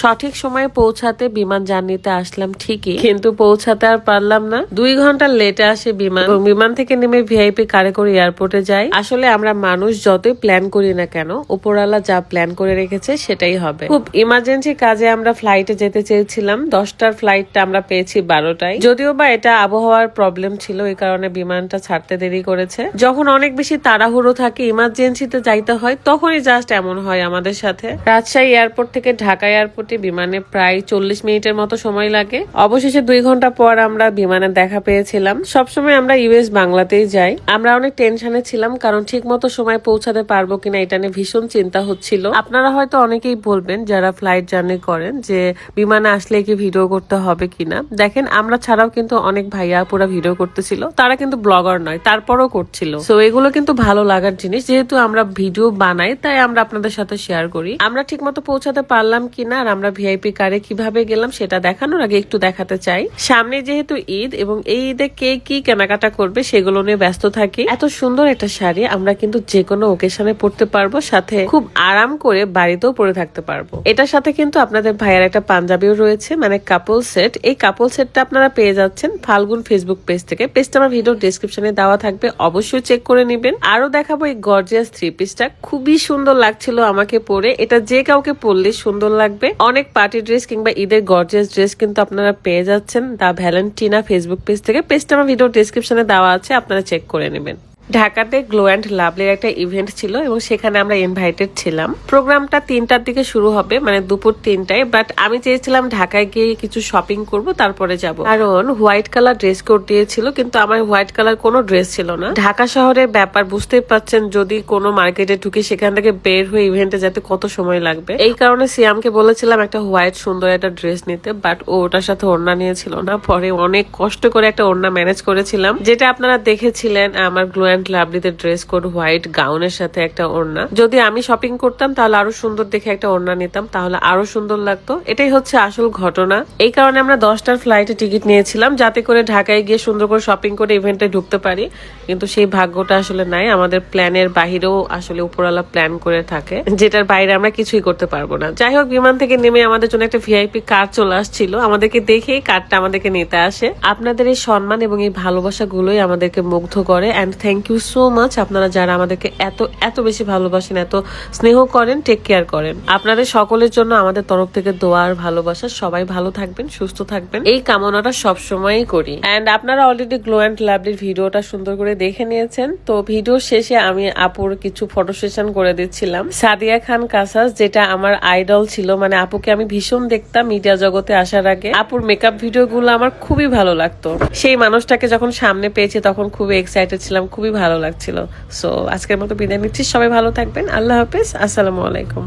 সঠিক সময়ে পৌঁছাতে বিমান জার্নিতে আসলাম ঠিকই কিন্তু পৌঁছাতে আর পারলাম না। দুই ঘণ্টা লেটে আসে বিমান এবং বিমান থেকে নেমে ভিআইপি কারে করে এয়ারপোর্টে যাই। আসলে আমরা মানুষ যতই প্ল্যান করি না কেন উপরওয়ালা যা প্ল্যান করে রেখেছে সেটাই হবে। খুব ইমার্জেন্সি কাজে আমরা ফ্লাইটে যেতে চেয়েছিলাম দশটার ফ্লাইটটা আমরা পেয়েছি বারোটায়। যদিও বা এটা আবহাওয়ার প্রবলেম ছিল এই কারণে বিমানটা ছাড়তে দেরি করেছে। যখন অনেক বেশি তাড়াহুড়ো থাকে ইমার্জেন্সিতে যাইতে হয় তখনই জাস্ট এমন হয় আমাদের সাথে। রাজশাহী এয়ারপোর্ট থেকে ঢাকা এয়ারপোর্টে বিমানে প্রায় চল্লিশ মিনিটের মতো সময় লাগে। অবশেষে দুই ঘণ্টা পর আমরা বিমানের দেখা পেয়েছিলাম। সবসময় আমরা ইউএস বাংলাতেই যাই। আমরা অনেক টেনশনে ছিলাম কারণ ঠিক মতো সময় পৌঁছাতে পারব কিনা এটা নিয়ে ভীষণ চিন্তা হচ্ছিল। আপনারা হয়তো অনেকেই বলবেন, যারা ফ্লাইট জার্নি করেন, যে বিমানে আসলে কি ভিডিও করতে হবে কিনা। দেখেন, আমরা ছাড়াও কিন্তু অনেক ভাইয়া পুরা ভিডিও করতেছিল। তারা কিন্তু ব্লগার নয়, তারপরও করছিল। তো এগুলো কিন্তু ভালো লাগার জিনিস। যেহেতু আমরা ভিডিও বানাই, তাই আমরা আপনাদের সাথে শেয়ার করি। আমরা ঠিক মতো পৌঁছাতে পারলাম কিনা আর আমরা ভিআইপি কারে কীভাবে গেলাম সেটা দেখানোর আগে একটু দেখাতে চাই। সামনে যেহেতু ঈদ এবং এই ঈদে কে কি কেনাকাটা করবে সেগুলো নিয়ে ব্যস্ত থাকি। এত সুন্দর একটা শাড়ি আমরা কিন্তু যে কোনো ওকেশনে পরতে পারব, সাথে খুব আরাম করে বাড়িতেও পরে থাকতে পারব। এটার সাথে কিন্তু আপনাদের ভাইয়ের একটা পাঞ্জাবিও রয়েছে মানে কাপল সেট এই কাপল সেটটা আপনারা পেয়ে যাচ্ছেন ফাল্গুন ফেসবুক পেজ থেকে। পেজটা আমার ভিডিও ডিসক্রিপশনে দেওয়া থাকবে, অবশ্যই চেক করে নেবেন। আরও দেখাবো এই গর্জিয়াস থ্রি পিসটা খুবই সুন্দর লাগছিল আমাকে পরে। এটা যে কাউকে পরলে সুন্দর লাগবে। অনেক পার্টি ড্রেস কিংবা ঈদের গর্জিয়াস ড্রেস কিন্তু আপনারা পেয়ে যাচ্ছেন। দা ভ্যালেন্টিনা ফেসবুক পেজ থেকে। পেজটা আমার ভিডিও ডিসক্রিপশনে দেওয়া আছে, আপনারা চেক করে নেবেন। ঢাকাতে গ্লো অ্যান্ড লাভলির একটা ইভেন্ট ছিল এবং সেখানে আমরা ইনভাইটেড ছিলাম। প্রোগ্রামটা তিনটার দিকে শুরু হবে মানে দুপুর তিনটায় বাট আমি চেয়েছিলাম ঢাকায় গিয়ে কিছু শপিং করব, তারপরে যাব। কারণ হোয়াইট কালার ড্রেস কোড দিয়েছিল, কিন্তু আমার হোয়াইট কালার কোনো ড্রেস ছিল না। ঢাকা শহরের ব্যাপার বুঝতেই পারছেন যদি কোনো মার্কেটে ঢুকে সেখান থেকে বের হয়ে ইভেন্টে যেতে কত সময় লাগবে। এই কারণে সিয়ামকে বলেছিলাম একটা হোয়াইট সুন্দর একটা ড্রেস নিতে বাট ও ওটার সাথে ওড়না নিয়েছিল না। পরে অনেক কষ্ট করে একটা ওড়না ম্যানেজ করেছিলাম, যেটা আপনারা দেখেছিলেন, আমার গ্লো অ্যান্ড লাভলিতে ড্রেস কোড হোয়াইট গাউনের সাথে একটা ওড়না। যদি আমি শপিং করতাম, তাহলে আরও সুন্দর দেখে একটা ওড়না নিতাম, তাহলে আরও সুন্দর লাগতো। এটাই হচ্ছে আসল ঘটনা। এই কারণে আমরা দশটার ফ্লাইটে টিকিট নিয়েছিলাম, যাতে করে ঢাকায় গিয়ে সুন্দর করে শপিং করে ইভেন্টে ঢুকতে পারি। কিন্তু সেই ভাগ্যটা আসলে নাই, আমাদের প্ল্যানের বাহিরেও আসলে উপরওয়ালা প্ল্যান করে থাকে, যেটার বাইরে আমরা কিছুই করতে পারব না। যাই হোক, বিমান থেকে নেমে আমাদের জন্য একটা ভিআইপি কার চলে আসছিল। আমাদেরকে দেখেই কারটা আমাদেরকে নিতে আসে। আপনাদের এই সম্মান এবং এই ভালোবাসা গুলোই আমাদেরকে মুগ্ধ করে। And thank you so much আপনারা যারা আমাদেরকে এত এত বেশি ভালোবাসেন, এত স্নেহ করেন টেক কেয়ার করেন। আপনাদের সকলের জন্য আমাদের তরফ থেকে দোয়া আর ভালোবাসা। সবাই ভালো থাকবেন, সুস্থ থাকবেন। এই কামনাটা সবসময়ই করি। অ্যান্ড আপনারা অলরেডি গ্লো অ্যান্ড লাভলির ভিডিওটা সুন্দর করে দেখে নিয়েছেন। তো ভিডিও শেষে আমি আপুর কিছু ফটো সেশন করে দিচ্ছিলাম। সাদিয়া খান কাসাস, যেটা আমার আইডল ছিল মানে আপুকে আমি ভীষণ দেখতাম মিডিয়া জগতে আসার আগে। আপুর মেকআপ ভিডিও গুলো আমার খুবই ভালো লাগতো। সেই মানুষটাকে যখন সামনে পেয়েছি, তখন খুবই এক্সাইটেড ছিলাম খুবই ভালো লাগছিল। সো আজকের মতো বিদায় নিচ্ছি। সবাই ভালো থাকবেন। আল্লাহ হাফিজ। আসসালামু আলাইকুম।